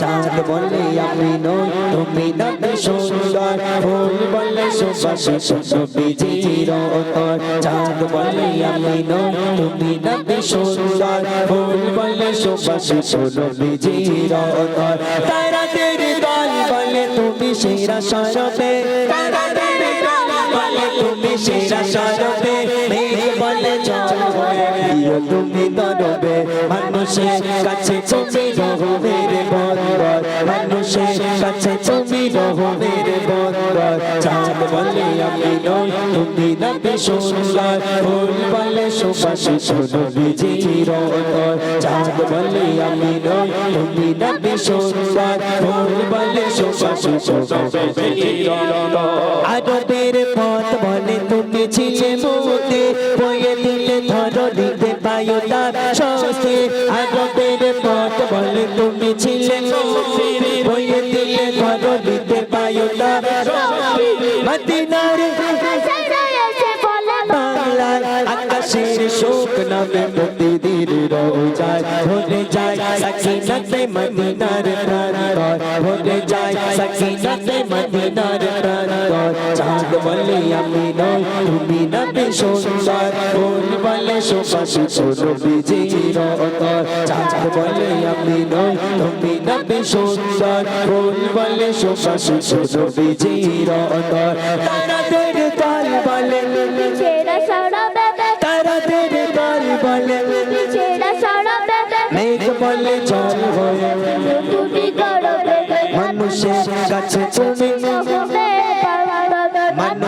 চাঁদ বলে আমি নই, তুমি নবী সুন্দর? ফুল বলে সুবাসিত নবীজির অন্তর চাঁদ বলে আমি নই, তুমি নবী সুন্দর? ফুল বলে সুবাসিত নবীজির অন্তর তারা তেরে দল বলে তুমি সেরা সরবে। তারা তেরে দল বলে তুমি সেরা সরবে। মেঘ বলে প্রিয় তুমি দরবে, মানুষের কাছে তুমি রহমের বন্দর মানুষের কাছে তুমি রহমের বন্দর চাঁদ বলে আমি নই, তুমি নবী সুন্দর। ফুল বলে সুবাসিত নবীজির অন্তর চাঁদ বলে আমি নই, তুমি নবী সুন্দর। ফুল বলে সুবাসিত নবীজির অন্তর আরবের পথ বলে তুমি ছিলে মোতে। বয়ে দিলে ধরো দিতে পায়ো তার স্বস্তি আরবের পথ বলে তুমি ছিলে বয়ে দিলে ধরো দিতে পায়ো তার স্বস্তি মদিনার শোক নামে প্রতিদিন রোজায় ভরে যায় সাকিনাতে মদিনার প্রান্তর ভরে যায় সাকিনাতে মদিনার প্রান্তর চাঁদ বলে আমি নই, তুমি নবী সুন্দর। ফুল বলে সুবাসিত নবীজির অন্তর চাঁদ বলে আমি নই তুমি নবী সুন্দর ফুল বলে সুবাসিত নবীজির অন্তর তারা তেরে তাল বলে তারা তেরে তাল বলে মেঘ বলে জল হয়ে মানুষের কাছে তুমি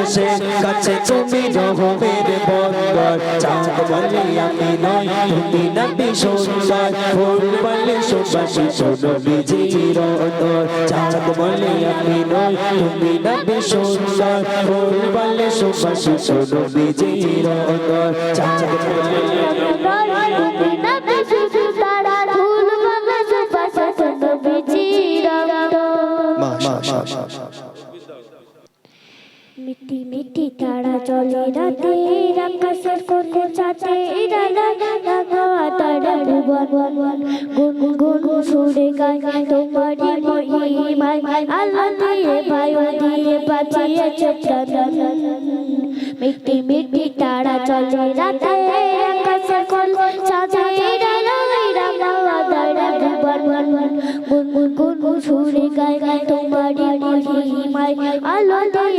মানুষের কাছে তুমি রহমের বন্দর। চাঁদ বলে আমি নই, তুমি নবী সুন্দর। ফুল বলে সুবাসিত নবীজির অন্তর চাঁদ বলে আমি নই, তুমি নবী সুন্দর। ফুল বলে সুবাসিত নবীজির অন্তর চাঁদ বলে মিটি মিটি তারা চলে রাতে আকাশের কোলে চাতে রাঙা তারা ভুবন। গুন গুন সুরে গায় তোমারি মহিমায় আল্লাহ দিয়ে বায়ু দিয়ে বাঁচিয়েছে প্রাণ মিটি মিটি তারা চলে রাতে আকাশের কোলে চাতে রাঙা তারা ভুবন। গুন গুন সুরে গায় গায় তোমারি মহিমায়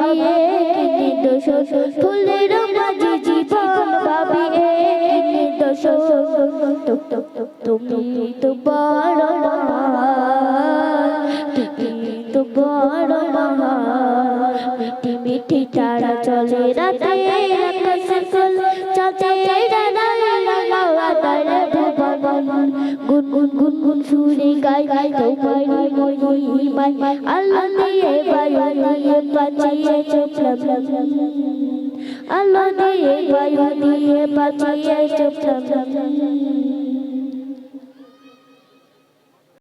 ভাবিয়ে নির্দোষ। ফুলের মাঝে জীবন ভাবিয়ে নির্দোষ। তুমি তো বড় চলে রাতে আকাশের ফুল গুন সুরে গাই গাই তোমার মহিমায় আল্লাহ দিয়ে বায়ু বাঁচিয়ে চুপলাম আল্লাহ দিয়ে বায়ু দিয়ে বাঁচিয়ে